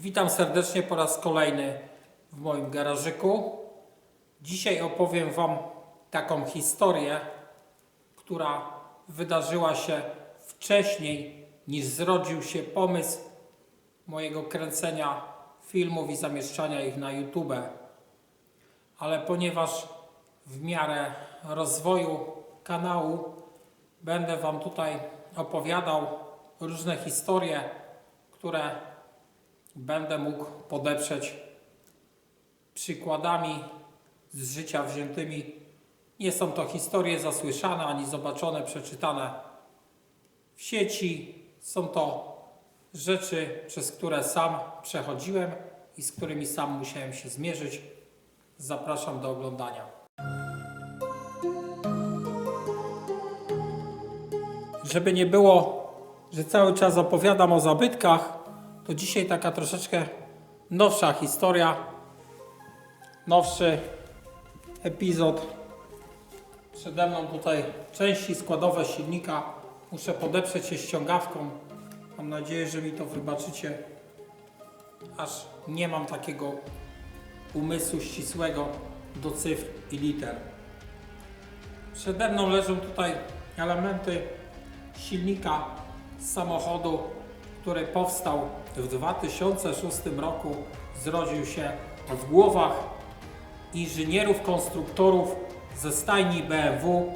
Witam serdecznie po raz kolejny w moim garażyku. Dzisiaj opowiem Wam taką historię, która wydarzyła się wcześniej niż zrodził się pomysł mojego kręcenia filmów i zamieszczania ich na YouTube. Ale ponieważ w miarę rozwoju kanału będę Wam tutaj opowiadał różne historie, które będę mógł podeprzeć przykładami z życia wziętymi. Nie są to historie zasłyszane ani zobaczone, przeczytane w sieci. Są to rzeczy, przez które sam przechodziłem i z którymi sam musiałem się zmierzyć. Zapraszam do oglądania. Żeby nie było, że cały czas opowiadam o zabytkach, to dzisiaj taka troszeczkę nowsza historia, nowszy epizod. Przede mną tutaj części składowe silnika. Muszę podeprzeć się ściągawką. Mam nadzieję, że mi to wybaczycie, aż nie mam takiego umysłu ścisłego do cyfr i liter. Przede mną leżą tutaj elementy silnika samochodu, który powstał w 2006 roku. Zrodził się w głowach inżynierów, konstruktorów ze stajni BMW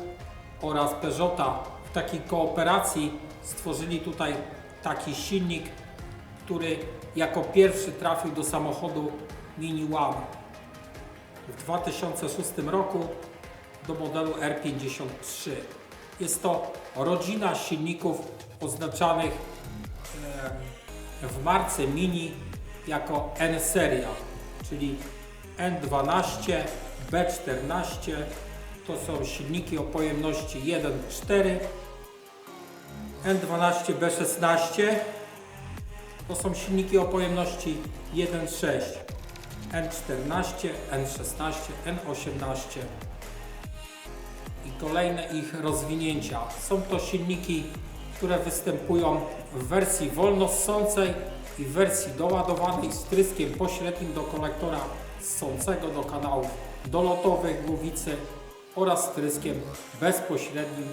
oraz Peugeota. W takiej kooperacji stworzyli tutaj taki silnik, który jako pierwszy trafił do samochodu Mini One w 2006 roku do modelu R53. Jest to rodzina silników oznaczanych w marce Mini jako N-seria, czyli N12, B14 to są silniki o pojemności 1,4 N12, B16 to są silniki o pojemności 1,6 N14, N16, N18 i kolejne ich rozwinięcia. Są to silniki, które występują w wersji wolnossącej i w wersji doładowanej z tryskiem pośrednim do kolektora ssącego do kanałów dolotowych głowicy oraz tryskiem bezpośrednim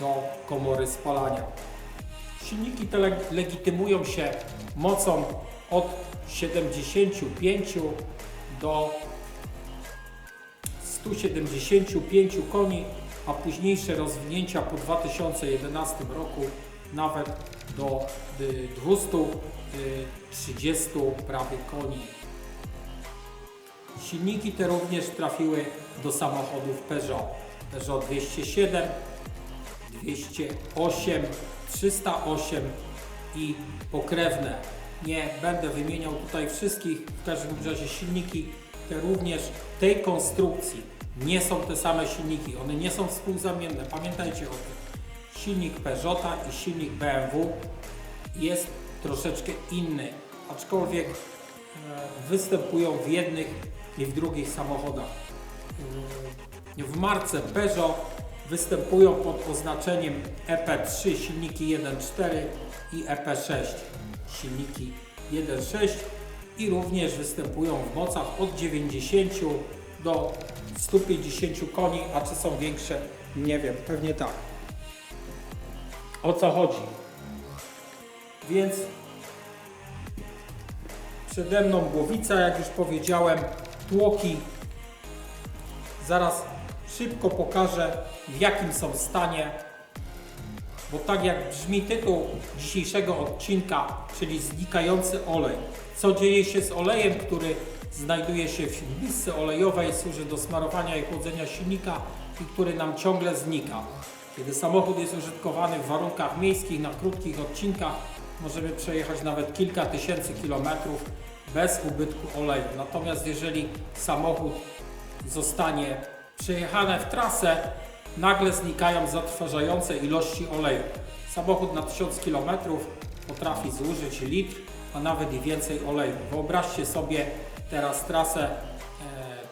do komory spalania. Silniki te leg- legitymują się mocą od 75 do 175 koni, a późniejsze rozwinięcia po 2011 roku nawet do y, 230 prawie koni. Silniki te również trafiły do samochodów Peugeot. Peugeot 207, 208, 308 i pokrewne. Nie będę wymieniał tutaj wszystkich, w każdym razie silniki te również tej konstrukcji nie są te same silniki, one nie są współzamienne, pamiętajcie o tym. Silnik Peugeota i silnik BMW jest troszeczkę inny, aczkolwiek e, występują w jednych i w drugich samochodach. E, W marce Peugeot występują pod oznaczeniem EP3 silniki 1.4 i EP6 silniki 1.6 i również występują w mocach od 90 do 150 koni, a czy są większe? Nie wiem, pewnie tak. O co chodzi? Więc przede mną głowica, jak już powiedziałem, tłoki. Zaraz szybko pokażę w jakim są stanie, bo tak jak brzmi tytuł dzisiejszego odcinka, czyli znikający olej. Co dzieje się z olejem, który znajduje się w misce olejowej, służy do smarowania i chłodzenia silnika i który nam ciągle znika. Kiedy samochód jest użytkowany w warunkach miejskich na krótkich odcinkach, możemy przejechać nawet kilka tysięcy kilometrów bez ubytku oleju. Natomiast jeżeli samochód zostanie przejechane w trasę, nagle znikają zatrważające ilości oleju. Samochód na 1000 km potrafi zużyć litr, a nawet i więcej oleju. Wyobraźcie sobie teraz trasę e,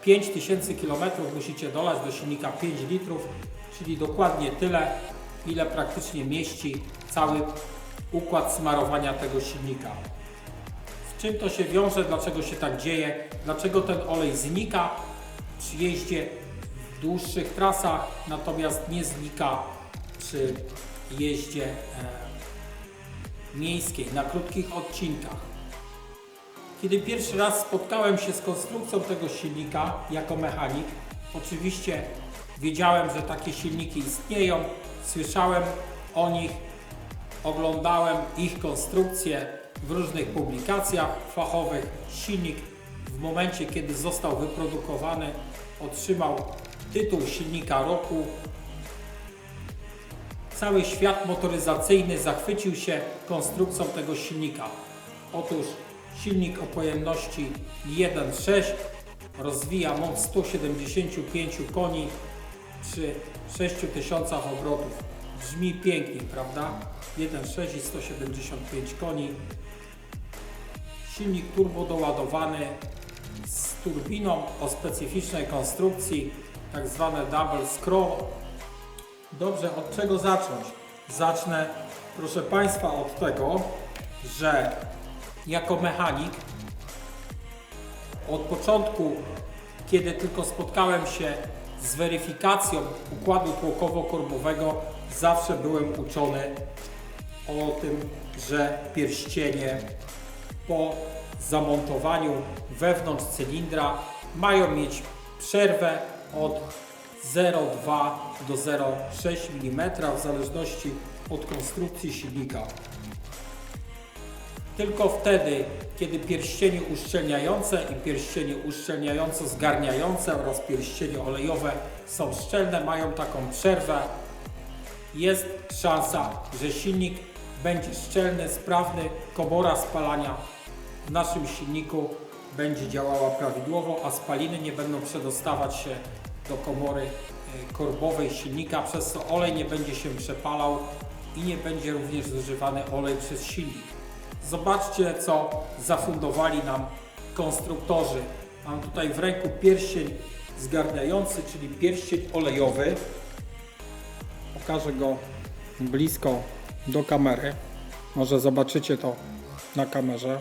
5000 km musicie dolać do silnika 5 litrów, czyli dokładnie tyle, ile praktycznie mieści cały układ smarowania tego silnika. Z czym to się wiąże, dlaczego się tak dzieje, dlaczego ten olej znika przy jeździe w dłuższych trasach, natomiast nie znika przy jeździe e, miejskiej, na krótkich odcinkach. Kiedy pierwszy raz spotkałem się z konstrukcją tego silnika jako mechanik, oczywiście wiedziałem, że takie silniki istnieją, słyszałem o nich, oglądałem ich konstrukcję w różnych publikacjach fachowych. Silnik w momencie, kiedy został wyprodukowany, otrzymał tytuł silnika roku. Cały świat motoryzacyjny zachwycił się konstrukcją tego silnika. Otóż silnik o pojemności 1.6 rozwija moc 175 koni przy 6000 obrotów. Brzmi pięknie, prawda? 1.6 i 175 koni. Silnik turbo doładowany z turbiną o specyficznej konstrukcji, tak zwane double scroll. Dobrze, od czego zacząć? Zacznę, proszę Państwa, od tego, że jako mechanik od początku, kiedy tylko spotkałem się z weryfikacją układu tłokowo-korbowego, zawsze byłem uczony o tym, że pierścienie po zamontowaniu wewnątrz cylindra mają mieć przerwę od 0,2 do 0,6 mm w zależności od konstrukcji silnika. Tylko wtedy, kiedy pierścienie uszczelniające i pierścienie uszczelniająco zgarniające oraz pierścienie olejowe są szczelne, mają taką przerwę, jest szansa, że silnik będzie szczelny, sprawny, komora spalania w naszym silniku będzie działała prawidłowo, a spaliny nie będą przedostawać się do komory e, korbowej silnika, przez co olej nie będzie się przepalał i nie będzie również zużywany olej przez silnik. Zobaczcie, co zafundowali nam konstruktorzy. Mam tutaj w ręku pierścień zgarniający, czyli pierścień olejowy. Pokażę go blisko do kamery. Może zobaczycie to na kamerze.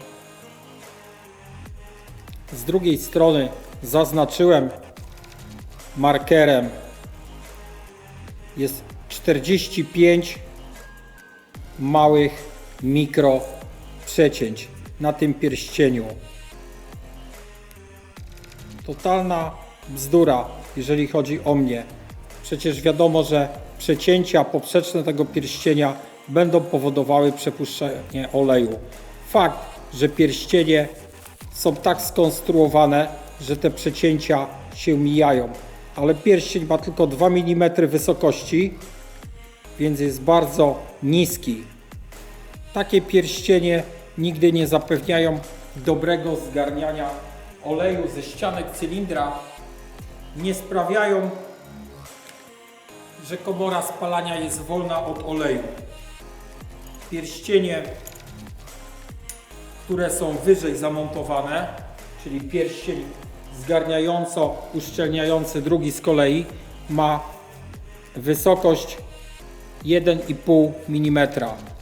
Z drugiej strony zaznaczyłem markerem. Jest 45 małych mikro przecięć na tym pierścieniu. Totalna bzdura, jeżeli chodzi o mnie. Przecież wiadomo, że przecięcia poprzeczne tego pierścienia będą powodowały przepuszczenie oleju. Fakt, że pierścienie są tak skonstruowane, że te przecięcia się mijają, ale pierścień ma tylko 2 mm wysokości, więc jest bardzo niski. Takie pierścienie nigdy nie zapewniają dobrego zgarniania oleju ze ścianek cylindra, nie sprawiają, że komora spalania jest wolna od oleju. Pierścienie, które są wyżej zamontowane, czyli pierścień zgarniająco uszczelniający, drugi z kolei ma wysokość 1,5 mm.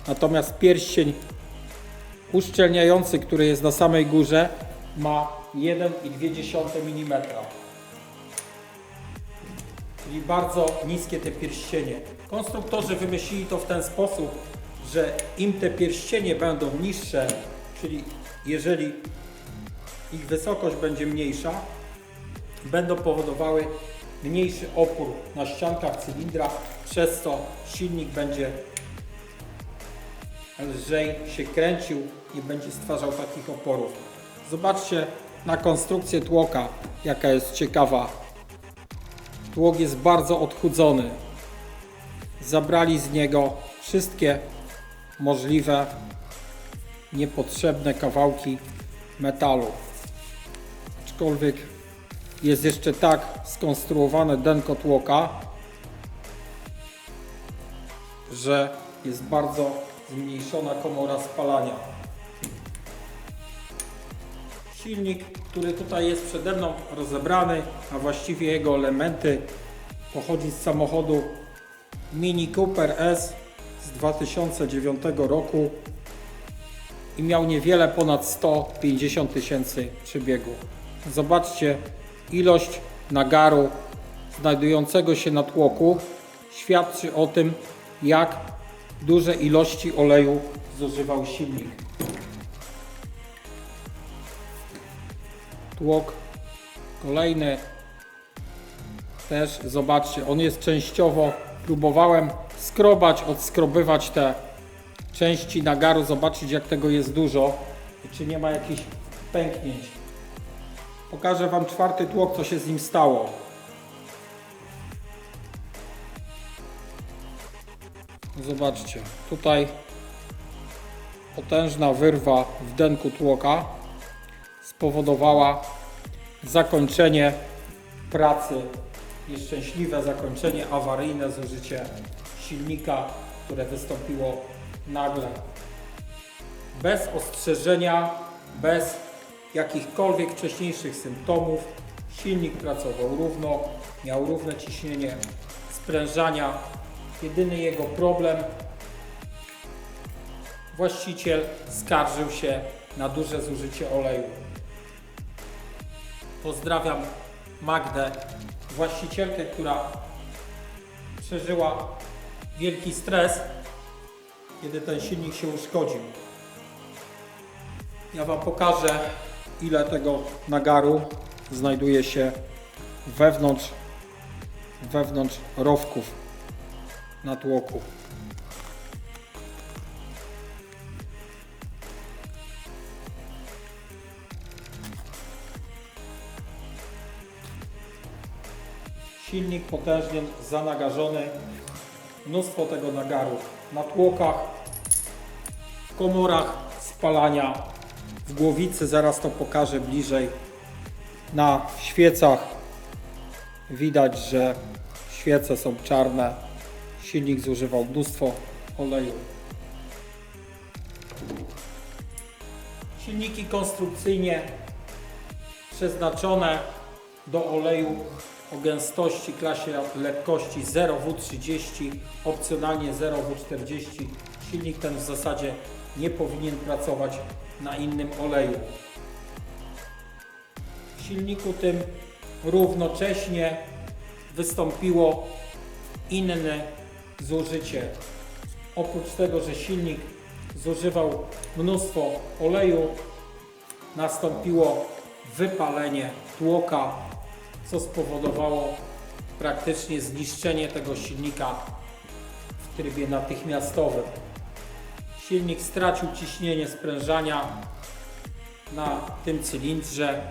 Natomiast pierścień uszczelniający, który jest na samej górze, ma 1,2 mm. Czyli bardzo niskie te pierścienie. Konstruktorzy wymyślili to w ten sposób, że im te pierścienie będą niższe, czyli jeżeli ich wysokość będzie mniejsza, będą powodowały mniejszy opór na ściankach cylindra, przez co silnik będzie lżej się kręcił, nie będzie stwarzał takich oporów. Zobaczcie na konstrukcję tłoka, jaka jest ciekawa. Tłok jest bardzo odchudzony. Zabrali z niego wszystkie możliwe niepotrzebne kawałki metalu. Aczkolwiek jest jeszcze tak skonstruowane denko tłoka, że jest bardzo zmniejszona komora spalania. Silnik, który tutaj jest przede mną rozebrany, a właściwie jego elementy pochodzi z samochodu Mini Cooper S z 2009 roku i miał niewiele ponad 150 tysięcy przebiegu. Zobaczcie, ilość nagaru znajdującego się na tłoku świadczy o tym, jak duże ilości oleju zużywał silnik. Tłok kolejny też zobaczcie, on jest częściowo, próbowałem skrobać, odskrobywać te części nagaru, zobaczyć jak tego jest dużo i czy nie ma jakichś pęknięć. Pokażę Wam czwarty tłok, co się z nim stało. Zobaczcie, tutaj potężna wyrwa w denku tłoka spowodowała zakończenie pracy, nieszczęśliwe zakończenie, awaryjne zużycie silnika, które wystąpiło nagle. Bez ostrzeżenia, bez jakichkolwiek wcześniejszych symptomów. Silnik pracował równo, miał równe ciśnienie sprężania. Jedyny jego problem właściciel skarżył się na duże zużycie oleju. Pozdrawiam Magdę, właścicielkę, która przeżyła wielki stres, kiedy ten silnik się uszkodził. Ja Wam pokażę, ile tego nagaru znajduje się wewnątrz, wewnątrz rowków na tłoku. Silnik potężnie zanagarzony, mnóstwo tego nagaru na tłokach, w komorach spalania, w głowicy, zaraz to pokażę bliżej. Na świecach widać, że świece są czarne. Silnik zużywał mnóstwo oleju. Silniki konstrukcyjnie przeznaczone do oleju o gęstości klasie lekkości 0W30, opcjonalnie 0W40. Silnik ten w zasadzie nie powinien pracować na innym oleju. W silniku tym równocześnie wystąpiło inne zużycie. Oprócz tego, że silnik zużywał mnóstwo oleju, nastąpiło wypalenie tłoka, co spowodowało praktycznie zniszczenie tego silnika w trybie natychmiastowym. Silnik stracił ciśnienie sprężania na tym cylindrze.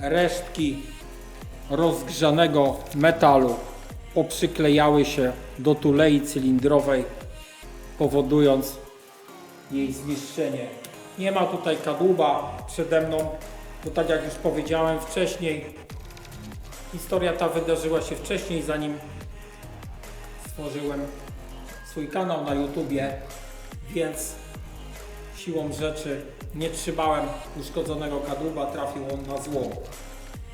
Resztki rozgrzanego metalu poprzyklejały się do tulei cylindrowej, powodując jej zniszczenie. Nie ma tutaj kadłuba przede mną, bo tak jak już powiedziałem wcześniej, historia ta wydarzyła się wcześniej, zanim stworzyłem swój kanał na YouTubie, więc siłą rzeczy nie trzymałem uszkodzonego kadłuba, trafił on na zło.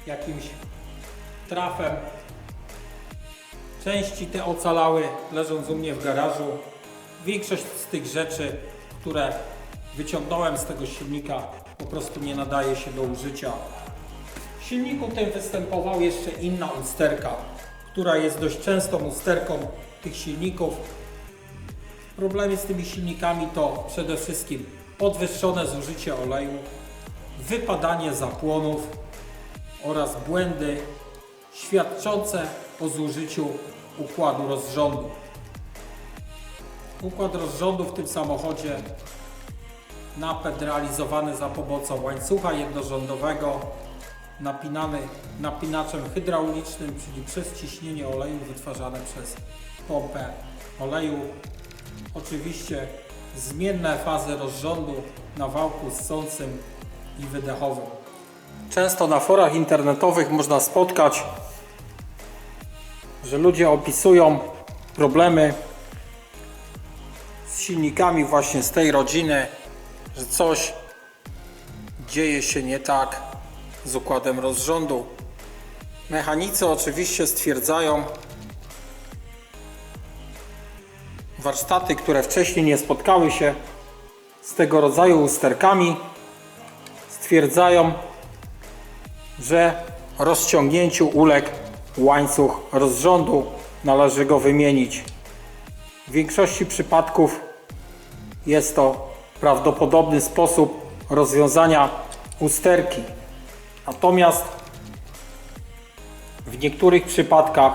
Jakimś trafem części te ocalały leżąc u mnie w garażu. Większość z tych rzeczy, które wyciągnąłem z tego silnika po prostu nie nadaje się do użycia. Silniku tym występowała jeszcze inna usterka, która jest dość częstą usterką tych silników. Problemy z tymi silnikami to przede wszystkim podwyższone zużycie oleju, wypadanie zapłonów oraz błędy świadczące o zużyciu układu rozrządu. Układ rozrządu w tym samochodzie napęd realizowany za pomocą łańcucha jednorządowego napinany napinaczem hydraulicznym, czyli przez ciśnienie oleju wytwarzane przez pompę oleju. Oczywiście zmienne fazy rozrządu na wałku ssącym i wydechowym. Często na forach internetowych można spotkać, że ludzie opisują problemy z silnikami właśnie z tej rodziny, że coś dzieje się nie tak z układem rozrządu. Mechanicy oczywiście stwierdzają, warsztaty, które wcześniej nie spotkały się z tego rodzaju usterkami stwierdzają, że rozciągnięciu uległ łańcuch rozrządu. Należy go wymienić. W większości przypadków jest to prawdopodobny sposób rozwiązania usterki. Natomiast w niektórych przypadkach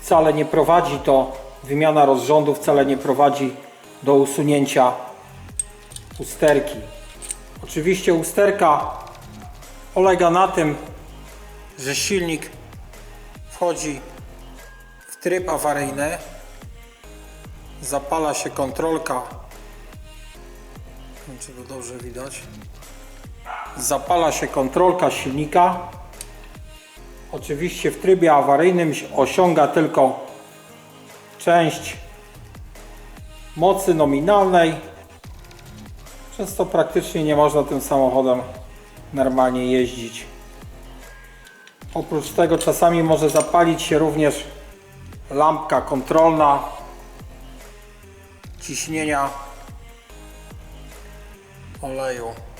wcale nie prowadzi to, wymiana rozrządu wcale nie prowadzi do usunięcia usterki. Oczywiście usterka polega na tym, że silnik wchodzi w tryb awaryjny, zapala się kontrolka, nie wiem, czy go dobrze widać, zapala się kontrolka silnika, oczywiście w trybie awaryjnym osiąga tylko część mocy nominalnej, przez praktycznie nie można tym samochodem normalnie jeździć. Oprócz tego czasami może zapalić się również lampka kontrolna ciśnienia oleju.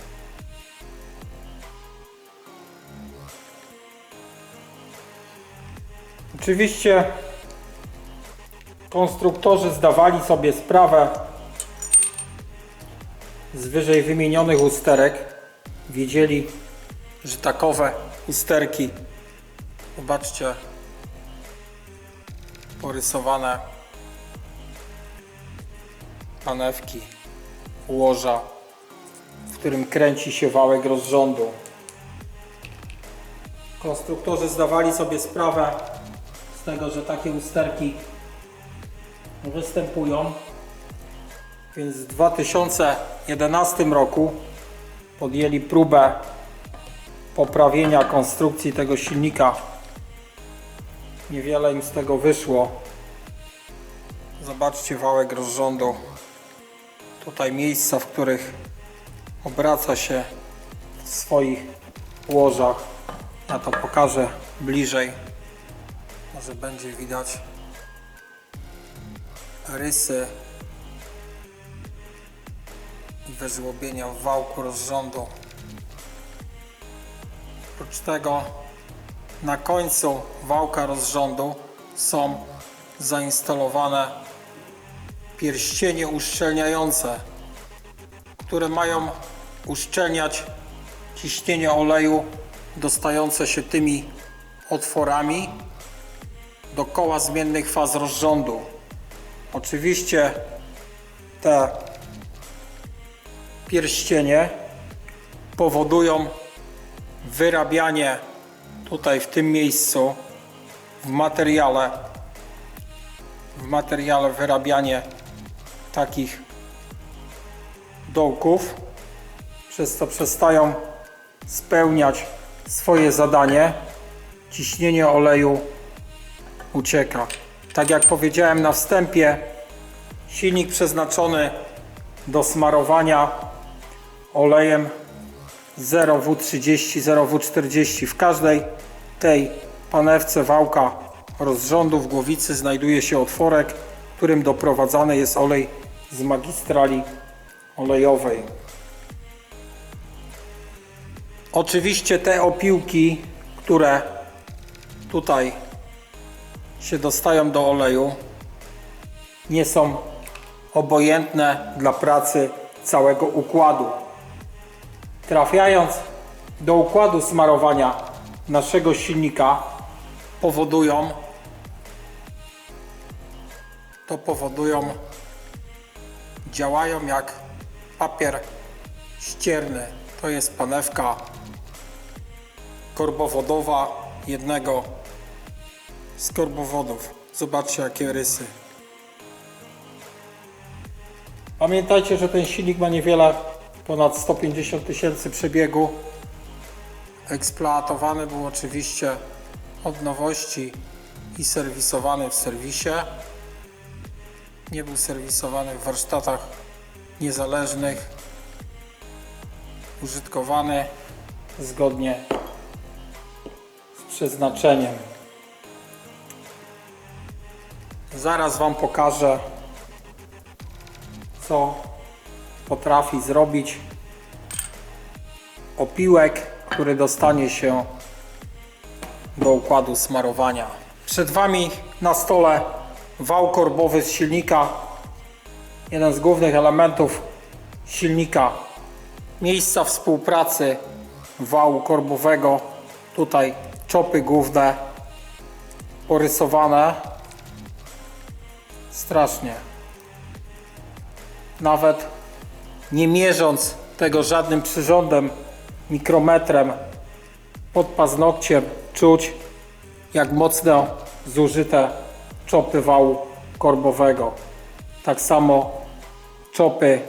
Oczywiście konstruktorzy zdawali sobie sprawę z wyżej wymienionych usterek. Wiedzieli, że takowe usterki, zobaczcie, porysowane panewki, łoża, w którym kręci się wałek rozrządu. Konstruktorzy zdawali sobie sprawę z tego, że takie usterki występują, więc w 2011 roku podjęli próbę poprawienia konstrukcji tego silnika. Niewiele im z tego wyszło. Zobaczcie wałek rozrządu. Tutaj miejsca, w których obraca się w swoich łożach. Ja to pokażę bliżej. Może będzie widać rysy i wyżłobienia wałku rozrządu. Oprócz tego na końcu wałka rozrządu są zainstalowane pierścienie uszczelniające, które mają uszczelniać ciśnienie oleju dostające się tymi otworami do koła zmiennych faz rozrządu. Oczywiście te pierścienie powodują wyrabianie tutaj w tym miejscu w materiale w materiale wyrabianie takich dołków przez co przestają spełniać swoje zadanie ciśnienie oleju ucieka tak jak powiedziałem na wstępie silnik przeznaczony do smarowania olejem 0W30, 0W40. W każdej tej panewce wałka rozrządu w głowicy znajduje się otworek, którym doprowadzany jest olej z magistrali olejowej. Oczywiście te opiłki, które tutaj się dostają do oleju, nie są obojętne dla pracy całego układu. Trafiając do układu smarowania naszego silnika powodują to powodują działają jak papier ścierny. To jest panewka korbowodowa jednego z korbowodów. Zobaczcie jakie rysy. Pamiętajcie, że ten silnik ma niewiele ponad 150 tysięcy przebiegu. Eksploatowany był oczywiście od nowości i serwisowany w serwisie. Nie był serwisowany w warsztatach niezależnych. Użytkowany zgodnie z przeznaczeniem. Zaraz Wam pokażę, co potrafi zrobić opiłek, który dostanie się do układu smarowania. Przed Wami na stole wał korbowy z silnika. Jeden z głównych elementów silnika. Miejsca współpracy wału korbowego. Tutaj czopy główne porysowane. Strasznie. Nawet nie mierząc tego żadnym przyrządem, mikrometrem, pod paznokciem czuć, jak mocno zużyte czopy wału korbowego. Tak samo czopy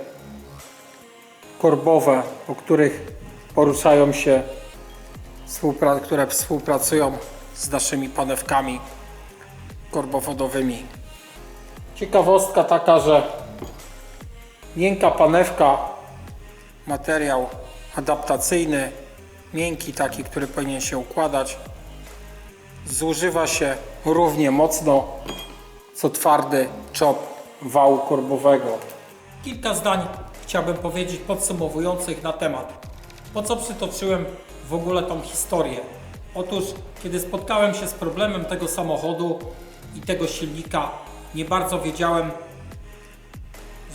korbowe, o których poruszają się, które współpracują z naszymi panewkami korbowodowymi. Ciekawostka taka, że miękka panewka, materiał adaptacyjny, miękki taki, który powinien się układać, zużywa się równie mocno co twardy czop wału korbowego. Kilka zdań chciałbym powiedzieć podsumowujących na temat. Po co przytoczyłem w ogóle tą historię? Otóż, kiedy spotkałem się z problemem tego samochodu i tego silnika, nie bardzo wiedziałem,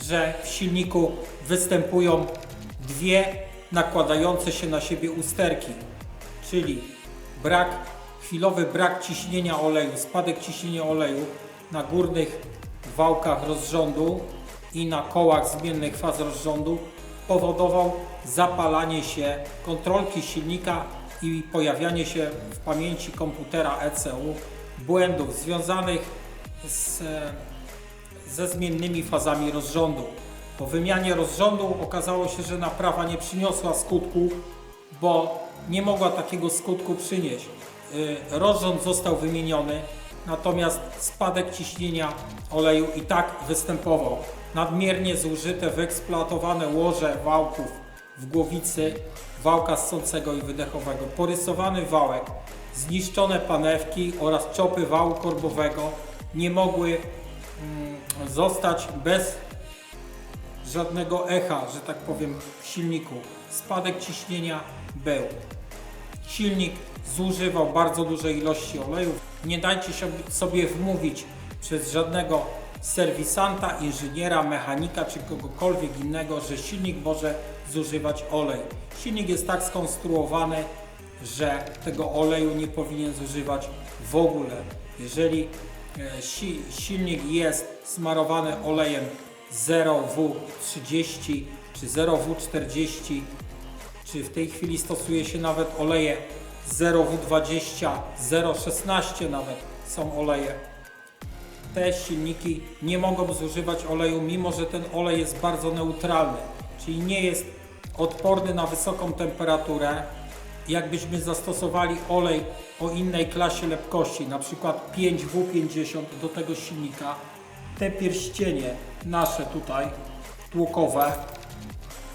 że w silniku występują dwie nakładające się na siebie usterki, czyli brak, chwilowy brak ciśnienia oleju, spadek ciśnienia oleju na górnych wałkach rozrządu i na kołach zmiennych faz rozrządu powodował zapalanie się kontrolki silnika i pojawianie się w pamięci komputera ECU błędów związanych z ze zmiennymi fazami rozrządu. Po wymianie rozrządu okazało się, że naprawa nie przyniosła skutku, bo nie mogła takiego skutku przynieść. Y, Rozrząd został wymieniony, natomiast spadek ciśnienia oleju i tak występował. Nadmiernie zużyte, wyeksploatowane łoże wałków w głowicy wałka ssącego i wydechowego, porysowany wałek, zniszczone panewki oraz czopy wału korbowego nie mogły mm, zostać bez żadnego echa, że tak powiem, w silniku. Spadek ciśnienia był. Silnik zużywał bardzo duże ilości oleju. Nie dajcie sobie wmówić przez żadnego serwisanta, inżyniera, mechanika czy kogokolwiek innego, że silnik może zużywać olej. Silnik jest tak skonstruowany, że tego oleju nie powinien zużywać w ogóle. Jeżeli silnik jest smarowany olejem 0W30 czy 0W40, czy w tej chwili stosuje się nawet oleje 0W20, 016 nawet są oleje. Te silniki nie mogą zużywać oleju, mimo że ten olej jest bardzo neutralny, czyli nie jest odporny na wysoką temperaturę. Jakbyśmy zastosowali olej o innej klasie lepkości, na przykład 5W50 do tego silnika, te pierścienie nasze tutaj, tłokowe,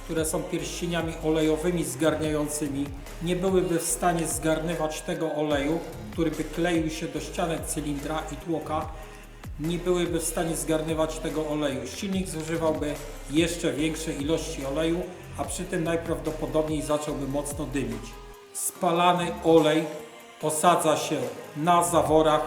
które są pierścieniami olejowymi zgarniającymi, nie byłyby w stanie zgarnywać tego oleju, który by kleił się do ścianek cylindra i tłoka, nie byłyby w stanie zgarnywać tego oleju. Silnik zużywałby jeszcze większe ilości oleju, a przy tym najprawdopodobniej zacząłby mocno dymić. Spalany olej osadza się na zaworach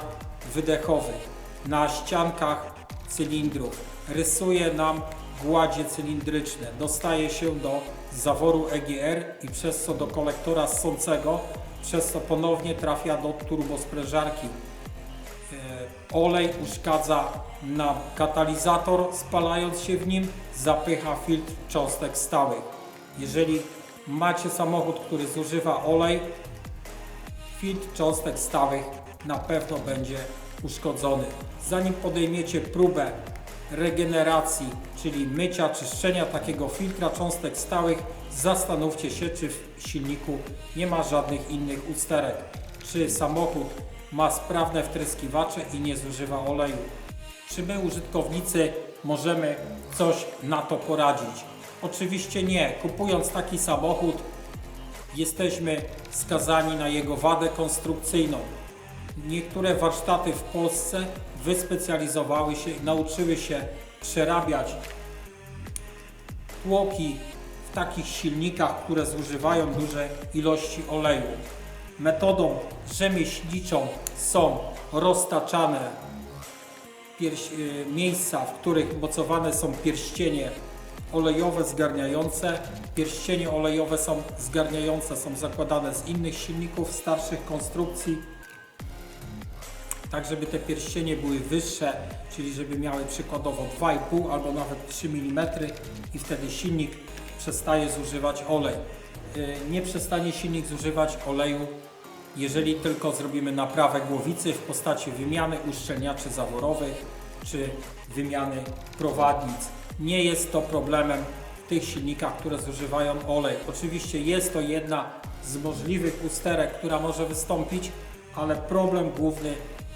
wydechowych, na ściankach cylindrów, rysuje nam gładzie cylindryczne, dostaje się do zaworu EGR i przez co do kolektora ssącego, przez co ponownie trafia do turbosprężarki. E, Olej uszkadza nam katalizator, spalając się w nim, zapycha filtr cząstek stałych. Jeżeli macie samochód, który zużywa olej, filtr cząstek stałych na pewno będzie uszkodzony. Zanim podejmiecie próbę regeneracji, czyli mycia, czyszczenia takiego filtra cząstek stałych, zastanówcie się, czy w silniku nie ma żadnych innych usterek. Czy samochód ma sprawne wtryskiwacze i nie zużywa oleju. Czy my, użytkownicy, możemy coś na to poradzić? Oczywiście nie. Kupując taki samochód, jesteśmy skazani na jego wadę konstrukcyjną. Niektóre warsztaty w Polsce wyspecjalizowały się i nauczyły się przerabiać tłoki w takich silnikach, które zużywają duże ilości oleju. Metodą rzemieślniczą są roztaczane y, miejsca, w których mocowane są pierścienie olejowe zgarniające. Pierścienie olejowe są zgarniające, są zakładane z innych silników, starszych konstrukcji, tak żeby te pierścienie były wyższe, czyli żeby miały przykładowo 2,5 albo nawet 3 mm i wtedy silnik przestaje zużywać olej. Y, Nie przestanie silnik zużywać oleju, jeżeli tylko zrobimy naprawę głowicy w postaci wymiany uszczelniaczy zaworowych czy wymiany prowadnic. Nie jest to problemem w tych silnikach, które zużywają olej. Oczywiście jest to jedna z możliwych usterek, która może wystąpić, ale problem główny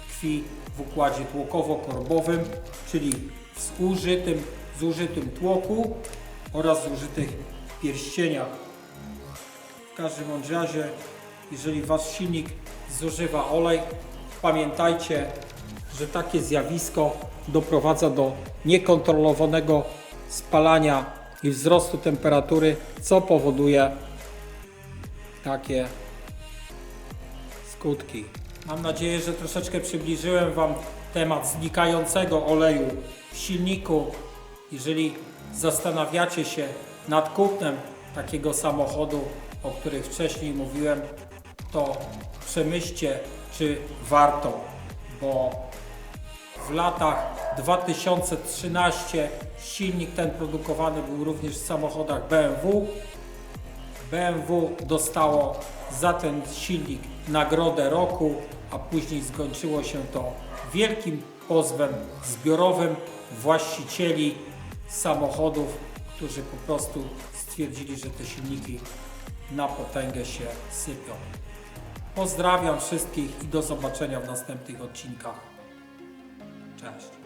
tkwi w układzie tłokowo-korbowym, czyli w zużytym, zużytym tłoku oraz zużytych pierścieniach. W każdym razie, jeżeli Wasz silnik zużywa olej, pamiętajcie, że takie zjawisko doprowadza do niekontrolowanego spalania i wzrostu temperatury, co powoduje takie skutki. Mam nadzieję, że troszeczkę przybliżyłem Wam temat znikającego oleju w silniku. Jeżeli zastanawiacie się nad kupnem takiego samochodu, o których wcześniej mówiłem, to przemyślcie, czy warto, bo w latach 2013 silnik ten produkowany był również w samochodach BMW. BMW dostało za ten silnik nagrodę roku, a później skończyło się to wielkim pozwem zbiorowym właścicieli samochodów, którzy po prostu stwierdzili, że te silniki na potęgę się sypią. Pozdrawiam wszystkich i do zobaczenia w następnych odcinkach. Fantástico.